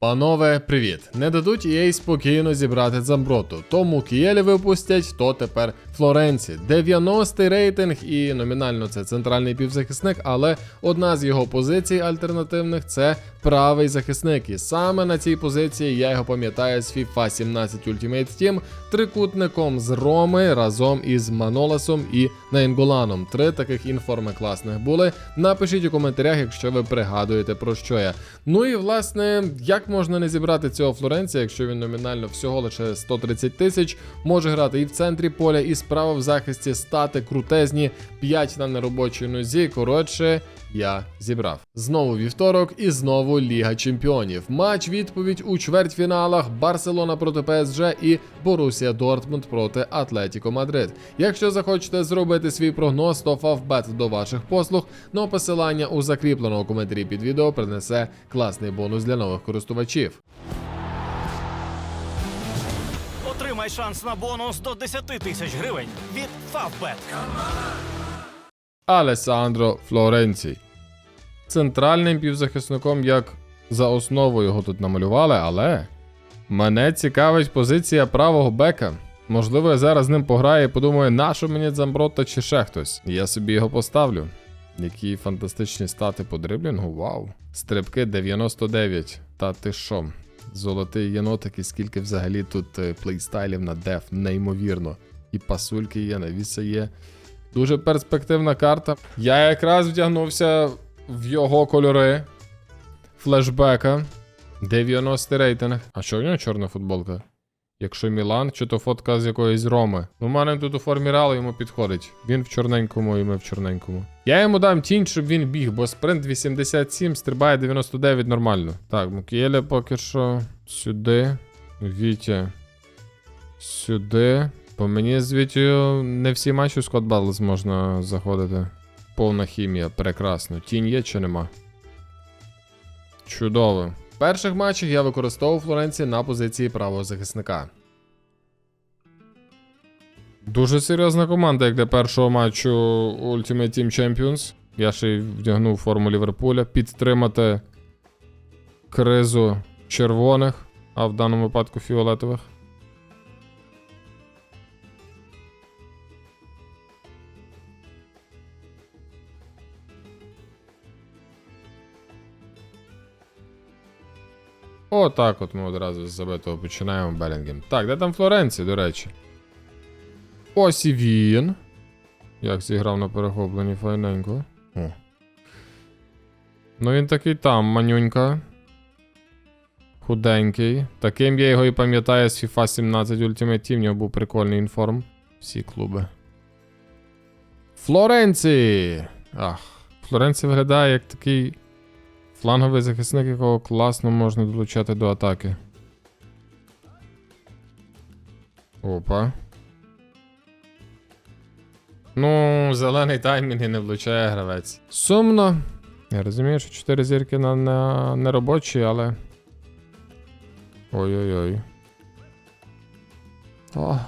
Панове, привіт! Не дадуть їй спокійно зібрати Дзамброту. Тому Кієлі випустять, то тепер Флоренці. 90-й рейтинг, і номінально це центральний півзахисник, але одна з його позицій альтернативних це правий захисник. І саме на цій позиції я його пам'ятаю з FIFA 17 Ultimate Team трикутником з Роми разом із Маноласом і Нейнголаном. Три таких інформи класних були. Напишіть у коментарях, якщо ви пригадуєте про що я. Ну і власне, як можна не зібрати цього Флоренція, якщо він номінально всього лише 130 тисяч, може грати і в центрі поля, і справа в захисті стати крутезні 5 на неробочій нозі. Коротше, я зібрав. Знову вівторок і знову Ліга Чемпіонів. Матч відповідь у чвертьфіналах Барселона проти ПСЖ і Борусія Дортмунд проти Атлетіко Мадрид. Якщо захочете зробити свій прогноз, то Фавбет до ваших послуг, но посилання у закріпленому коментарі під відео принесе класний бонус для нових користувачів. Отримай шанс на бонус до 10 тисяч гривень від Favbet. Алесандро Флоренцій. Центральним півзахисником, як за основу його тут намалювали, але мене цікавить позиція правого бека. Можливо, я зараз з ним пограю і подумаю, нащо мені Дзамбротто чи ще хтось. Я собі його поставлю. Які фантастичні стати по дриблінгу, вау. Стрибки 99. Та ти що? Золотий єнотик і скільки взагалі тут е, плейстайлів на деф, неймовірно. І пасульки є, навіса є. Дуже перспективна карта. Я якраз вдягнувся в його кольори флешбека. 90 рейтинг. А що в нього чорна футболка? Якщо Мілан, чи то фотка з якоїсь Роми. Ну, у мене тут у формі Реалу йому підходить. Він в чорненькому і ми в чорненькому. Я йому дам тінь, щоб він біг, бо спринт 87, стрибає 99 нормально. Так, Мукієля поки що сюди. Вітя. Сюди. По мені з Вітєю не всі матчі Squad Battles можна заходити. Повна хімія, прекрасно. Тінь є чи нема? Чудово. Перших матчах я використовував Флоренці на позиції правого захисника. Дуже серйозна команда, як для першого матчу Ultimate Team Champions. Я ще й вдягнув форму Ліверпуля. Підтримати кризу червоних, а в даному випадку фіолетових. Отак от ми одразу з забитого починаємо Белінгем. Так, де там Флоренція, до речі? Ось і він. Як зіграв на перехопленні файненько. О. Ну він такий там, манюнька. Худенький. Таким я його і пам'ятаю з FIFA 17 Ultimate Team. В нього був прикольний інформ. Всі клуби. Флоренції! Ах. Флоренція виглядає як такий фланговий захисник, якого класно можна долучати до атаки. Опа. Ну, зелений таймінг і не влучає гравець. Сумно. Я розумію, що 4 зірки на, на, не робочі, але. Ой-ой-ой. О.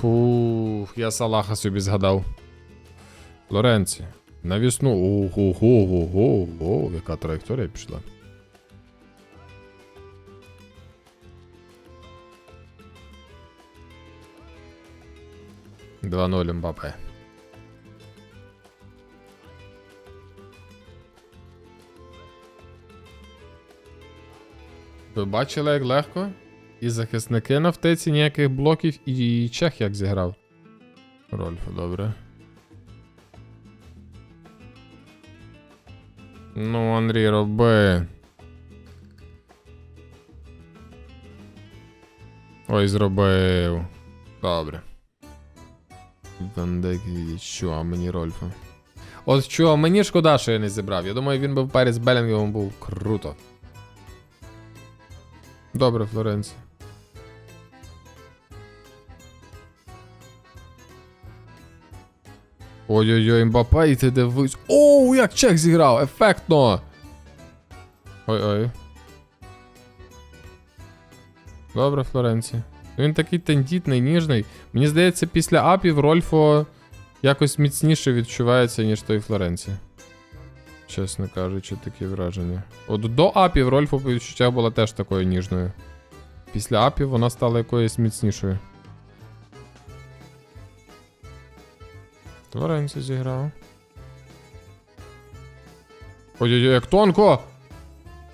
Фух, я Салаха собі згадав. Лоренці. Навісну. Ого-го-го-го. Яка траєкторія пішла. Два 0 Мбапе. Ви бачили, як легко? І захисники на втиці ніяких блоків, і чех як зіграв. Рольф, добре. Ну, Андрій, роби. Ой, зробив. Добре. Вандек що, а мені Рольфа. От що, мені шкода, що я не зібрав. Я думаю, він би в парі з Белінгемом був круто. Добре, Флоренція. Ой-ой-ой, Мбапе, і ти дивись. Оу, як чек зіграв! Ефектно! Ой-ой. Добре, Флоренція. Він такий тендітний, ніжний. Мені здається, після апів Рольфо якось міцніше відчувається, ніж той Флоренція. Чесно кажучи, такі враження. От до апів Рольфу по відчуття була теж такою ніжною. Після апів вона стала якоюсь міцнішою. Флоренці зіграв. Ой-ой-ой, як тонко!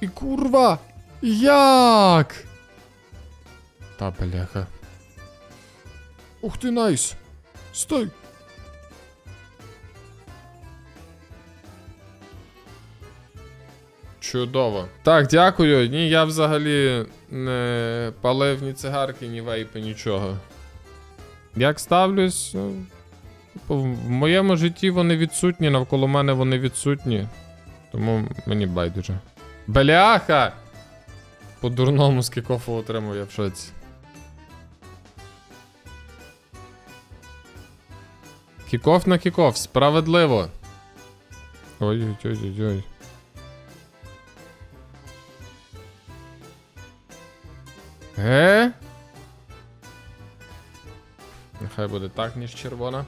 І курва! Як? Та бляха. Ух ти, найс! Стой! Чудово. Так, дякую. Ні, я взагалі не палив ні цигарки, ні вейпи, нічого. Як ставлюсь? Типу, В моєму житті вони відсутні, навколо мене вони відсутні. Тому мені байдуже. Бляха! По дурному з кікофу отримав я в шоці. Кікоф на кікоф, справедливо. Ой-ой-ой-ой. Е? Нехай буде так, ніж червона.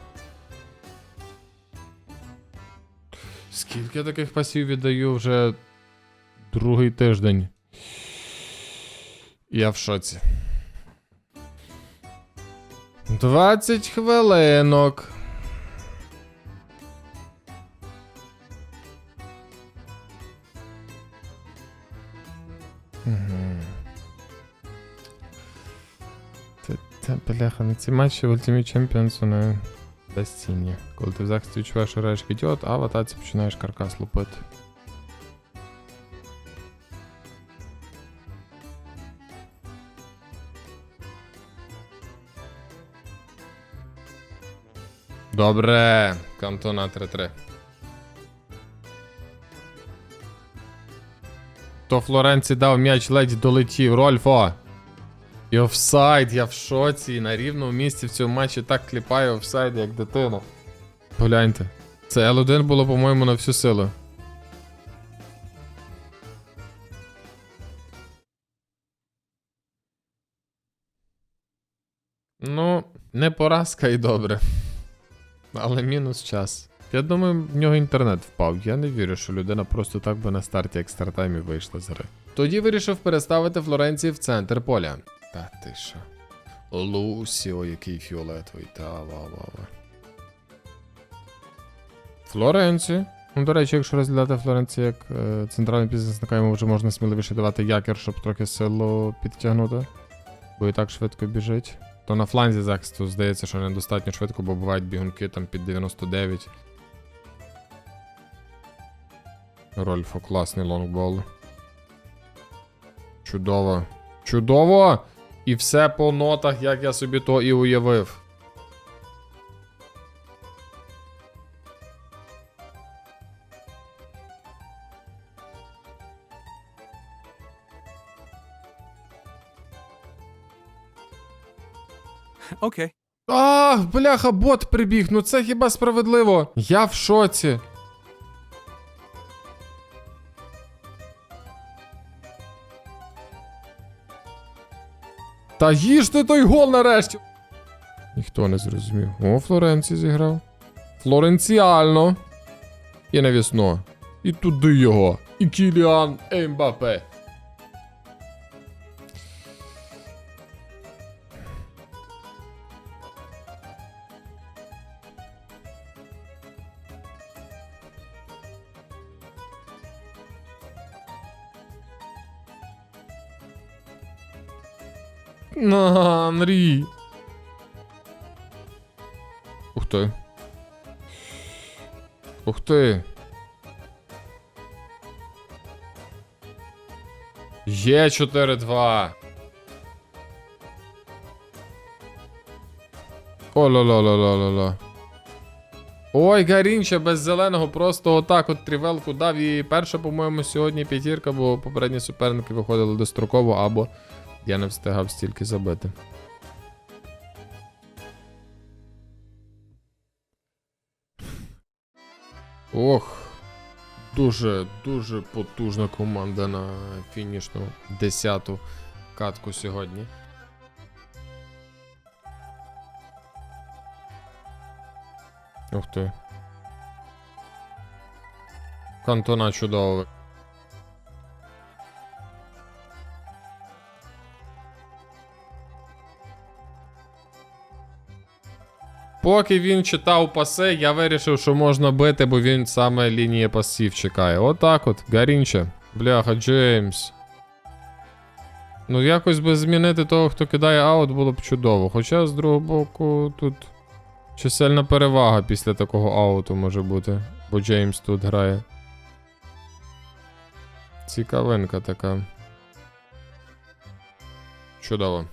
Скільки я таких пасів віддаю вже другий тиждень. Я в шоці. 20 хвилинок. Угу. Та, бляха, на ці матчі в Ultimate Champions вони безцінні. Коли ти в захисті відчуваєш, що граєш ідіот, а в починаєш каркас лупити. Добре, Кантона 3-3. То Флоренці дав м'яч ледь долетів. Рольфо. І офсайд, я в шоці. На рівному місці в цьому матчі так кліпаю офсайд, як дитина. Погляньте. Це L1 було, по-моєму, на всю силу. Ну, не поразка і добре. Але мінус час. Я думаю, в нього інтернет впав. Я не вірю, що людина просто так би на старті екстратаймі вийшла з гри. Тоді вирішив переставити Флоренції в центр поля. Та ти? Лусіо, який фіолетовий. Та ва-ва-ва. Флоренці. Ну, до речі, якщо розглядати Флоренцію як е, центральний бізнес, йому вже можна сміливіше давати якір, щоб трохи силу підтягнути. Бо і так швидко біжить. То на фланзі захисту здається, що недостатньо швидко, бо бувають бігунки там під 99. Рольфо, класний лонгбол. Чудово. Чудово! І все по нотах, як я собі то і уявив. Okay. А, бляха, бот прибіг. Ну це хіба справедливо? Я в шоці. Та їж ти той гол нарешті. Ніхто не зрозумів. О, Флоренці зіграв. Флоренціально. І навісно. І туди його. І Кіліан Ембапе. На, Анрі. Ух ти. Ух ти. Є 4-2. о ла ла ла ла ла ла Ой, Гарінча без зеленого просто отак от трівелку дав. І перша, по-моєму, сьогодні п'ятірка, бо попередні суперники виходили достроково або я не встигав стільки забити. Ох. Дуже, дуже потужна команда на фінішну десяту катку сьогодні. Ух ти. Кантона чудово. Поки він читав паси, я вирішив, що можна бити, бо він саме лінії пасів чекає. Отак от, Гарінче. Бляха, Джеймс. Ну, якось би змінити того, хто кидає аут, було б чудово. Хоча, з другого боку, тут чисельна перевага після такого ауту може бути, бо Джеймс тут грає. Цікавинка така. Чудово.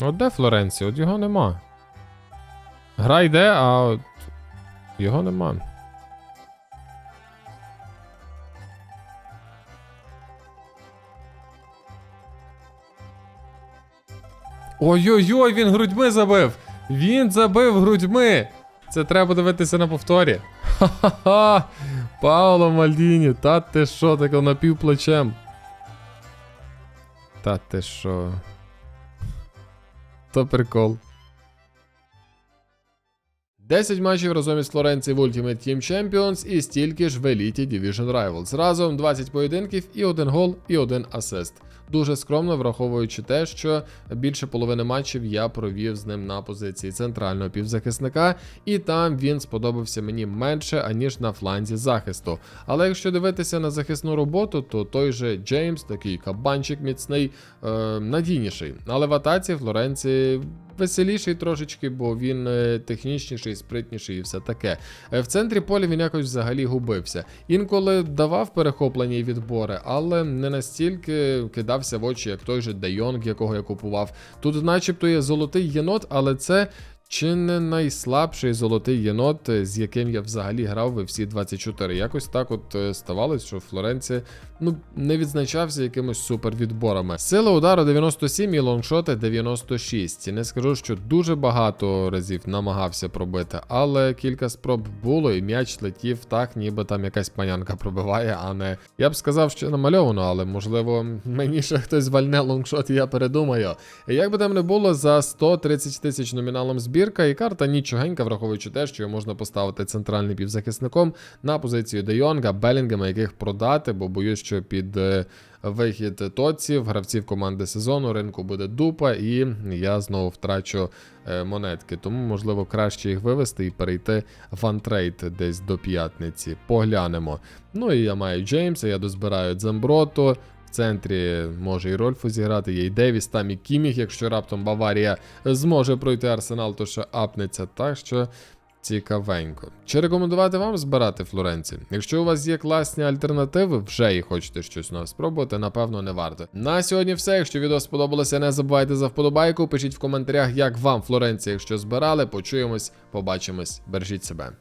От де Флоренція? От його нема. Гра йде, а його нема. Ой-ой-ой, він грудьми забив! Він забив грудьми! Це треба дивитися на повторі. Ха-ха-ха! Пауло Мальдіні, та ти що таке напівплечем? Та ти що? То прикол. 10 матчів разом із Флоренції в Ultimate Team Champions і стільки ж в Elite Division Rivals. Разом 20 поєдинків і один гол, і один асист. Дуже скромно, враховуючи те, що більше половини матчів я провів з ним на позиції центрального півзахисника, і там він сподобався мені менше, аніж на фланзі захисту. Але якщо дивитися на захисну роботу, то той же Джеймс, такий кабанчик міцний, е, надійніший. Але в атаці Флоренції веселіший трошечки, бо він е, технічніший, спритніший і все таке. Е, В центрі поля він якось взагалі губився. Інколи давав перехоплення і відбори, але не настільки кидався в очі, як той же Де Йонг, якого я купував. Тут, начебто, є золотий єнот, але це. Чи не найслабший золотий єнот, з яким я взагалі грав ви всі 24. Якось так от е, ставалось, що Флоренція ну, не відзначався якимось супервідборами. Сила удару 97 і лонгшоти 96. Не скажу, що дуже багато разів намагався пробити, але кілька спроб було, і м'яч летів так, ніби там якась панянка пробиває, а не. Я б сказав, що намальовано, але можливо мені ще хтось вальне лонгшот, і я передумаю. Як би там не було, за 130 тисяч номіналом збірка, і карта нічогенька, враховуючи те, що його можна поставити центральним півзахисником на позицію Де Йонга, Белінгема, яких продати, бо боюсь, що під е, вихід тоців, гравців команди сезону, ринку буде дупа, і я знову втрачу е, монетки. Тому, можливо, краще їх вивести і перейти в антрейд десь до п'ятниці. Поглянемо. Ну і я маю Джеймса, я дозбираю Дземброто. Центрі може і Рольфу зіграти, є і Девіс, там і Кіміх, якщо раптом Баварія зможе пройти арсенал, то ще апнеться. Так що цікавенько. Чи рекомендувати вам збирати Флоренці? Якщо у вас є класні альтернативи, вже і хочете щось нове спробувати, напевно, не варто. На сьогодні все. Якщо відео сподобалося, не забувайте за вподобайку. Пишіть в коментарях, як вам Флоренція, якщо збирали. Почуємось, побачимось, бережіть себе.